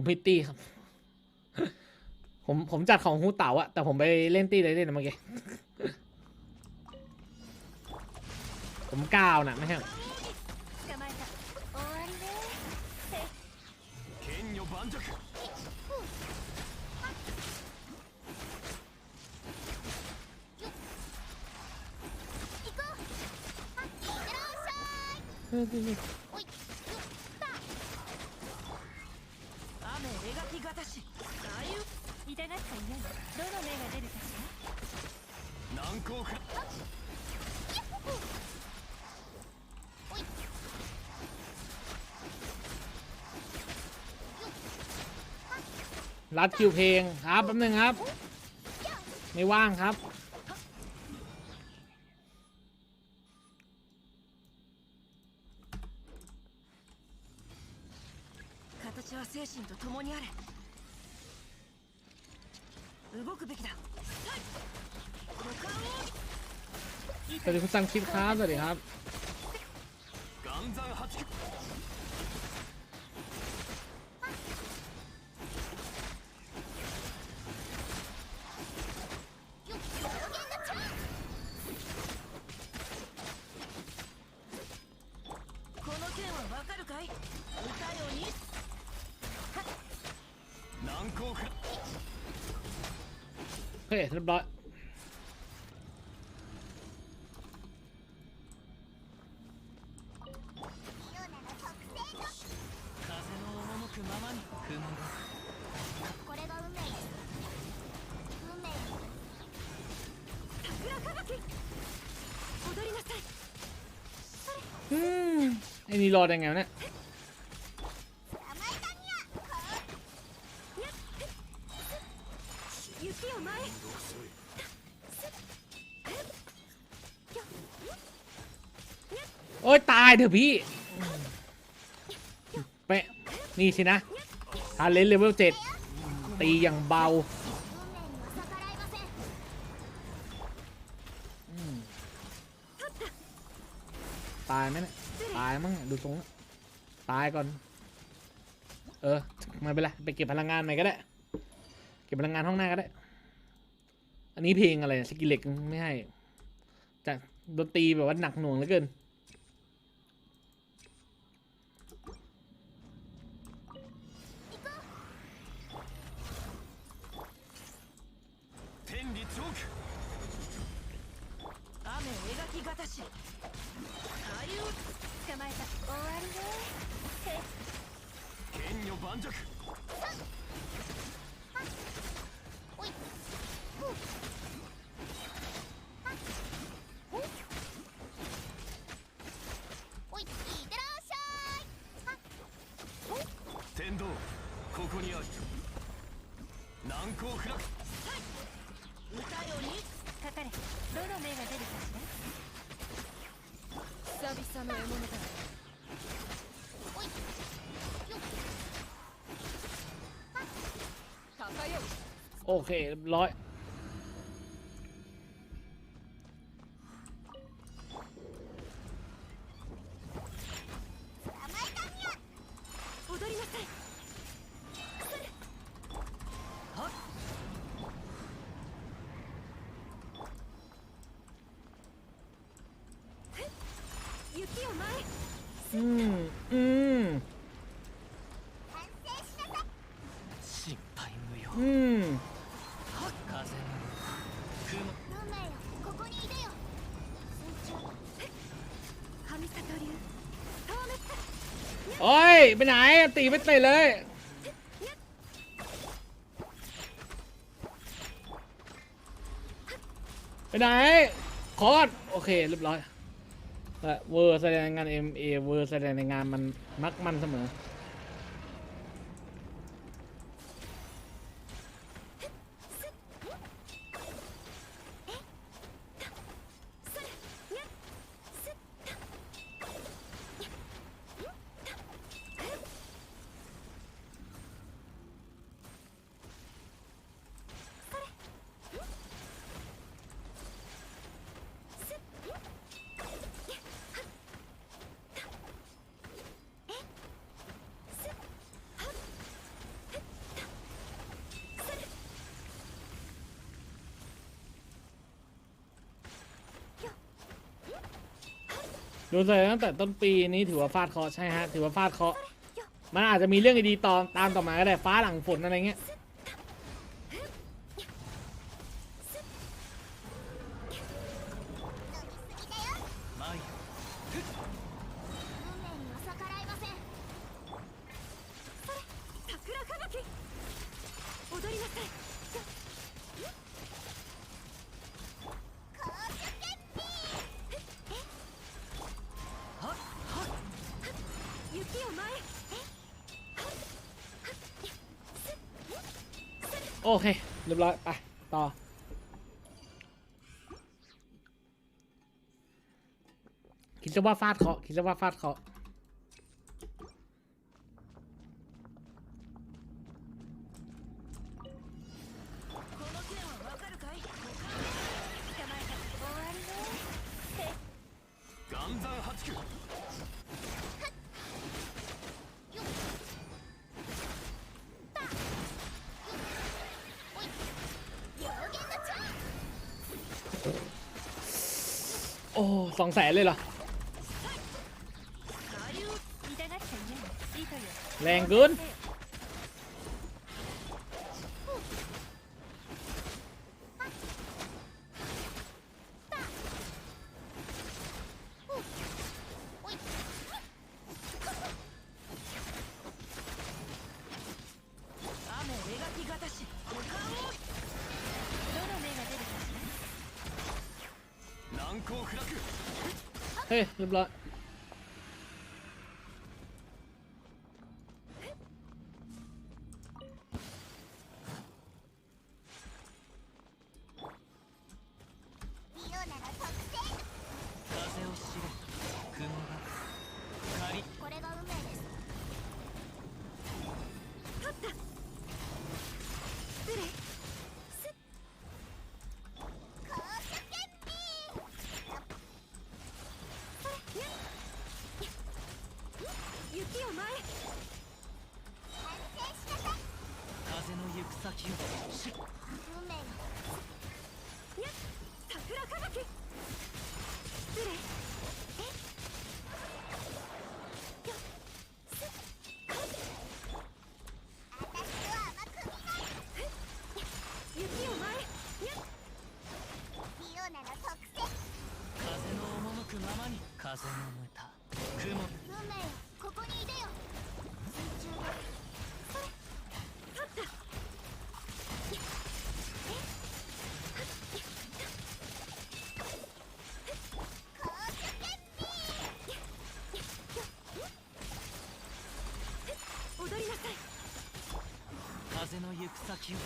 ผมพิตตี้ครับ ผมผมจัดของฮูเต๋าอะแต่ผมไปเล่นตี้เลยเล่นนะเมื่อกี้ผมก้าวนะไม่ใช่捕 รัดคิวเพลงครับแป๊บนึงครับ ไม่ว่างครับ 形は精神と共にあれ動くべきだ五感を สวัสดีคุณสังคิดครับ สวัสดีครับ โอเคเรียบร้อย ままに雲がこれが運命です運命桜吹雪踊りなさい อืมไอ้นี่รอได้ไงวะเนี่ย 捕まえたにゃ雪を前へ โอ้ยตายเถอะพี่ไปะนี่สินะ ทาเลนเลเวลเจ็ดตีอย่างเบาตายไหมเนี่ยตายมั้งดูทรงตายก่อน เออไม่เป็นไรไปเก็บพลังงานไหนก็ได้ เก็บพลังงานห้องหน้าก็ได้ อันนี้เพลงอะไรสกิเล็กไม่ให้จากดนตรีแบบว่าหนักหน่วงเหลือเกิน 雨描きがたし大雨捕まえた。終わりね。剣女盤石おい。おい。い。ってらっしゃい。天道ここにある難攻不落歌ようにかかれどの目が出るかしら久々の獲物だおいよっ高よ โอเคเรียบร้อย อืม อืม 完成しなさい心配無用อืม 風の雲運命よここにいでよ水中神里流透滅 โอ้ย ไปไหน ตีไม่เตะเลย ไปไหน คอร์ดโอเค เรียบร้อยและ เวอร์แสดงงาน MA เวอร์แสดงในงานมันมักมันเสมอ ดนใส่ตั้งแต่ต้นปีนี้ถือว่าฟาดเคราะห์ใช่ฮะ ถือว่าฟาดเคราะห์มันอาจจะมีเรื่องดีๆตอนตามต่อมาก็ได้ฟ้าหลังฝนอะไรเงี้ย โอเคเรียบร้อยไปต่อ คิดจะว่าฟาดเคาคิดจะว่าฟาดเคา อ้สองแสนเลยเหรอ แรงเกิน เฮ้ย เรียบร้อย リオナの特性風を知れ雲が仮これが運命です の行く先をし運命のにゃっ桜吹雪失礼えよすか私とは甘く見ない雪を前へにゃっリオナの特性風の赴くままに風のむた。雲。運命ここにいでよ風の行く先を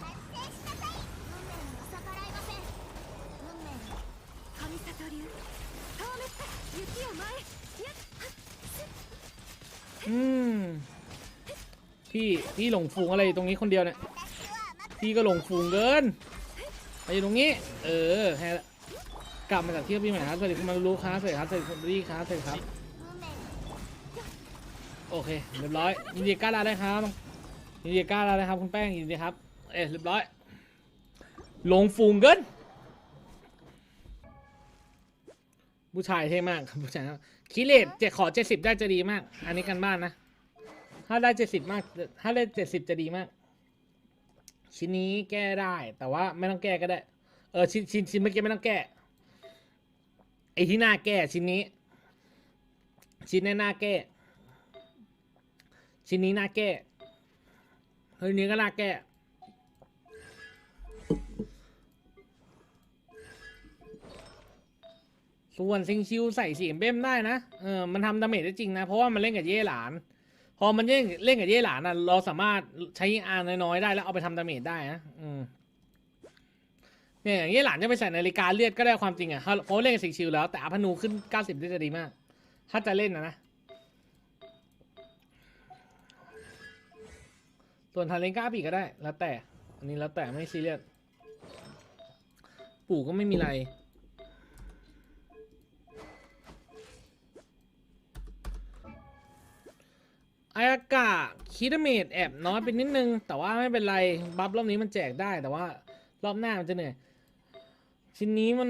発生しなさ運命に逆らえません運命に神里流透滅雪を前やっอืมพี่พี่หลงฟูงอะไรตรงนี้คนเดียวเนี่ยพี่ก็หลงฟูงเกินไปอยู่ตรงนี้ เออแฮะกลับมาจากเที่ยวพี่ใหม่ครับสวัสดีคุณมารู้ค้าเสร็จครับเสร็จคุณดีค้าเสร็จครับ โอเคเรียบร้อยยินดีก้าวลาได้ครับยินดีก้าวลาได้ครับคุณแป้งยินดีครับ เอ๊ะเรียบร้อยหลงฟูงเกินผู้ชายเท่มากครับผู้ชายครับคิเลตเจ็ดขอเจ็ดสิบได้จะดีมาก อันนี้กันบ้านนะ ถ้าได้เจ็ดสิบมาก ถ้าได้เจ็ดสิบจะดีมาก ชิ้นนี้แก้ได้ แต่ว่าไม่ต้องแก้ก็ได้ เออชิ้นชิ้นชิ้นเมื่อกี้ไม่ต้องแก้ไอที่หน้าแก้ชิ้นนี้ ชิ้นในหน้าแก้ ชิ้นนี้น้าแก้เฮ้ยนี้ก็น้าแก้ส่วนซิงชิวใส่สีเบ้มได้นะ เออ มันทำดาเมจได้จริงนะ เพราะว่ามันเล่นกับเย่หลาน พอมันเล่นเล่นกับเย่หลานอะ เราสามารถใช้อาร์น้อยๆได้แล้วเอาไปทำดาเมจได้นะ อืม เนี่ยอย่างเย่หลานจะไปใส่นาฬิกาเลือดก็ได้ความจริงอะเขาเขาเล่นกับซิงชิวแล้วแต่อาพนูขึ้น 90 ได้จะดีมาก ถ้าจะเล่นนะนะ ส่วนทาเลนก้าปีก็ได้ แล้วแต่ อันนี้แล้วแต่ไม่ซีเรียส ปู่ก็ไม่มีอะไร อายากะคิดเมดแอบน้อยไปนิดนึง แต่ว่าไม่เป็นไร บัฟรอบนี้มันแจกได้ แต่ว่ารอบหน้ามันจะเหนื่อย ชิ้นนี้มัน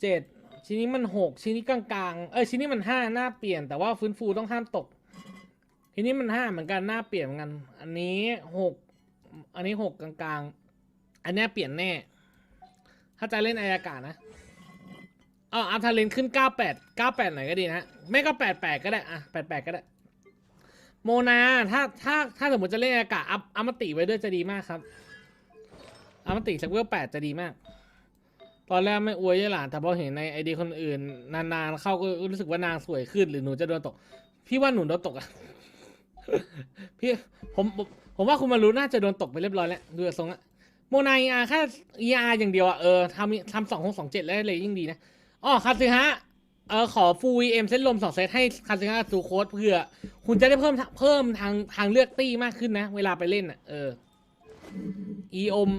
เจ็ดชิ้นนี้มันหกชิ้นนี้กลางๆ เออชิ้นนี้มันห้าหน้าเปลี่ยน แต่ว่าฟื้นฟูต้องห้ามตก ทีนี้มันห้าเหมือนกันหน้าเปลี่ยนเหมือนกัน อันนี้หกอันนี้หกกลางๆ อันนี้เปลี่ยนแน่ ถ้าจะเล่นอายากาศนะเอออัพทาเลนขึ้นเก้าแปดเก้าแปดหนก็ดีนะไม่ก็แปดแปดก็ได้อะแปดแปดก็ได้ โมนาถ้าถ้าถ้าสมมติจะเล่นอากาศอัพอัมติไว้ด้วยจะดีมากครับอัมติสักเวลแปดจะดีมาก ตอนแรกไม่อวยยาหลานแต่พอเห็นในไอเดียคนอื่น นานๆ เข้าก็รู้สึกว่านางสวยขึ้นหรือหนูจะโดนตก พี่ว่าหนูโดนตกอะ พี่ผมผมผมว่าคุณมารู้น่าจะโดนตกไปเรียบร้อยแล้วดูจากทรงอะโมนาอาแค่เออาอย่างเดียวอะเออทำทำสองหกสองเจ็ดแล้วเลยยิ่งดีนะอ๋อคาซึฮะเออขอฟูวีเอ็มเซตลมสองเซตให้คาซึฮะซูโคสเพื่อ คุณจะได้เพิ่มเพิ่มทางทางเลือกตี้มากขึ้นนะ เวลาไปเล่นอะเออ e o m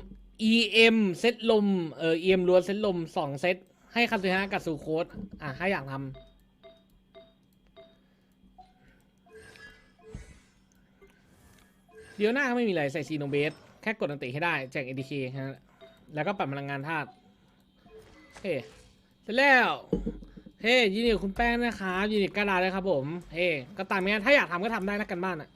em เอ็มเซตลมเออ em ล้วนเซตลมสองเซตให้คาซึฮะกับซูโคสอะถ้าอยากทำ เดี๋ยวหน้าก็ไม่มีอะไรใส่ซีโนเบส แค่กดอันติให้ได้แจกเอทีเคฮะแล้วก็ปรับพลังงานธาตุเฮ้เสร็จแล้ว เฮ้ยินดีกับคุณแป้งนะครับยินดีกระดาษเลยครับผม เฮ้ก็ตามนี้ถ้าอยากทำก็ทำได้นะกันบ้านอะ